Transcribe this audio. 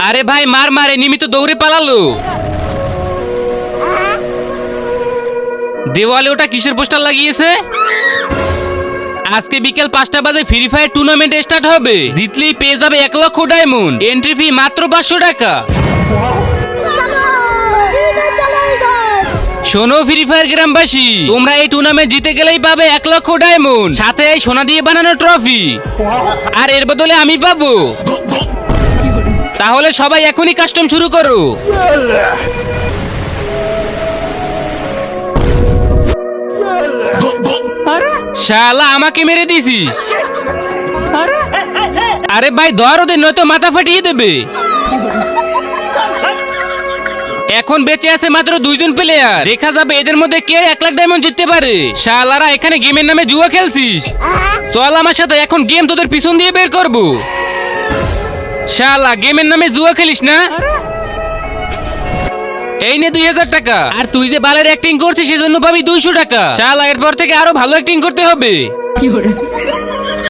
আরে ভাই, মার মার এনিমি তো দৌড়ে পালালো। দেওয়ালে ওটা কিসের পোস্টার লাগিয়েছে? আজকে বিকেল পাঁচটা বাজে ফ্রি ফায়ার টুর্নামেন্ট স্টার্ট হবে। জিতলেই পেয়ে যাবে এক লক্ষ ডায়মন্ড এন্ট্রি ফি মাত্র পাঁচশো টাকা। শোনো ফ্রি ফায়ার গ্রামবাসী, তোমরা এই টুর্নামেন্ট জিতে গেলেই পাবে এক লক্ষ ডায়মন্ড সাথে এই সোনা দিয়ে বানানো ট্রফি আর এর বদলে আমি পাবো। তাহলে সবাই এখনই কাস্টম শুরু করো। শালা আমাকে মেরে দিছিস আরে। ভাই ধর ওদের নয়তো মাথা ফাটিয়ে দেবে। এখন বেঁচে আছে মাত্র দুইজন প্লেয়ার দেখা যাবে এদের মধ্যে কে এক লাখ ডায়মন্ড জিততে পারে। শালারা এখানে গেমের নামে জুয়া খেলছিস। চল আমার সাথে এখন গেম তোদের পিছন দিয়ে বের করব। শালা গেমের নামে জুয়া খেলিস না? এই নে দুই হাজার টাকা। আর তুই যে বালের অ্যাক্টিং করছিস সেজন্য পাবি দুইশো টাকা। শালা এরপর থেকে আরও ভালো অ্যাক্টিং করতে হবে।